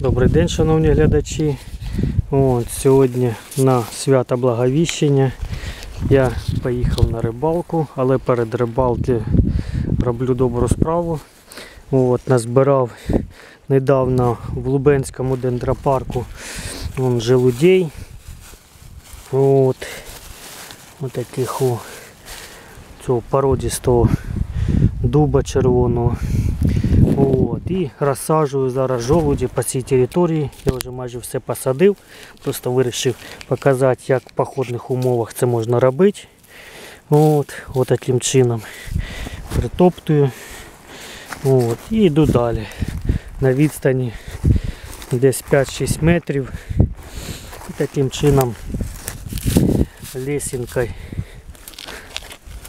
Добрий день, шановні глядачі. От, сьогодні на свято Благовіщення я поїхав на рибалку, але перед рибалки роблю добру справу. От, назбирав недавно в Лубенському дендропарку вон, желудей. От, от таких о, цього породістого дуба червоного. От, і розсаджую зараз жолуді по цій території. Я вже майже все посадив. Просто вирішив показати, як в походних умовах це можна робити. От, от таким чином притоптую. От, і йду далі. На відстані десь 5-6 метрів. І таким чином лесінкою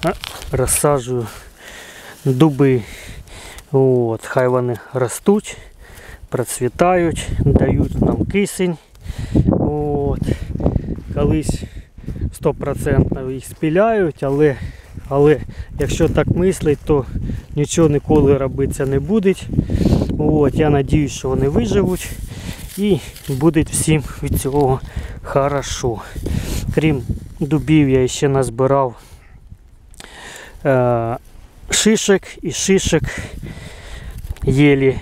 а, розсаджую дуби. От, хай вони ростуть, процвітають, дають нам кисень. От. Колись 100% їх спіляють, але, але якщо так мислить, то нічого ніколи робитися не буде. От, я сподіваюся, що вони виживуть і буде всім від цього хорошо. Крім дубів, я ще назбирав е, шишек і шишек єлі.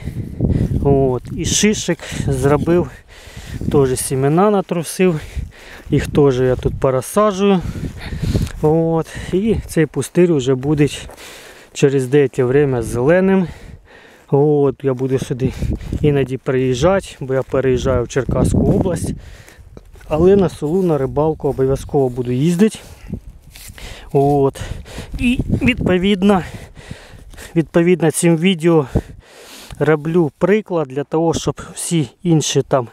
От. І шишек зробив, теж семена натрусив, їх теж я тут порозсаджую. От. І цей пустир вже буде через деяке время зеленим. От, Я буду сюди іноді приїжджати, бо я переїжджаю в Черкаську область. Але на селу на рибалку обов'язково буду їздити. От. І відповідно, відповідно цим відео роблю приклад для того, щоб всі інші там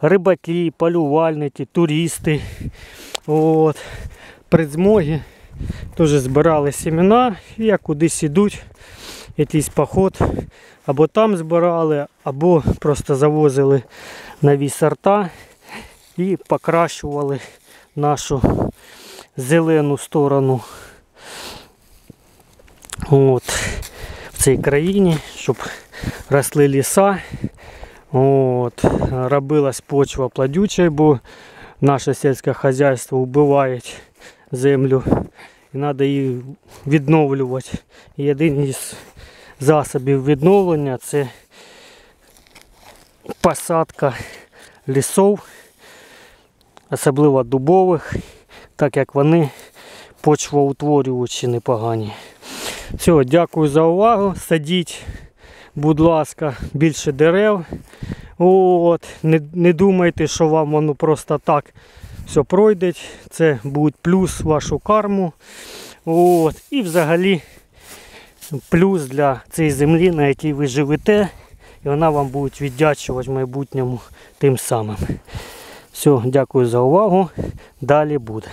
рибаки, полювальники, туристи от, при змогі теж збирали семена і як кудись ідуть, якийсь поход, або там збирали, або просто завозили нові сорта і покращували нашу зелену сторону. От, в цій країні, щоб росли ліса, от, робилась почва плодючою, бо наше сільське хазяйство вбиває землю. І треба її відновлювати. І один із засобів відновлення це посадка лісов, особливо дубових, так як вони почвоутворювачі непогані. Все, дякую за увагу. Садіть, будь ласка, більше дерев. От, Не не думайте, що вам воно просто так все пройде. Це буде плюс вашу карму. От, І взагалі плюс для цієї землі, на якій ви живете. І вона вам буде віддячувати в майбутньому тим самим. Все, дякую за увагу. Далі буде.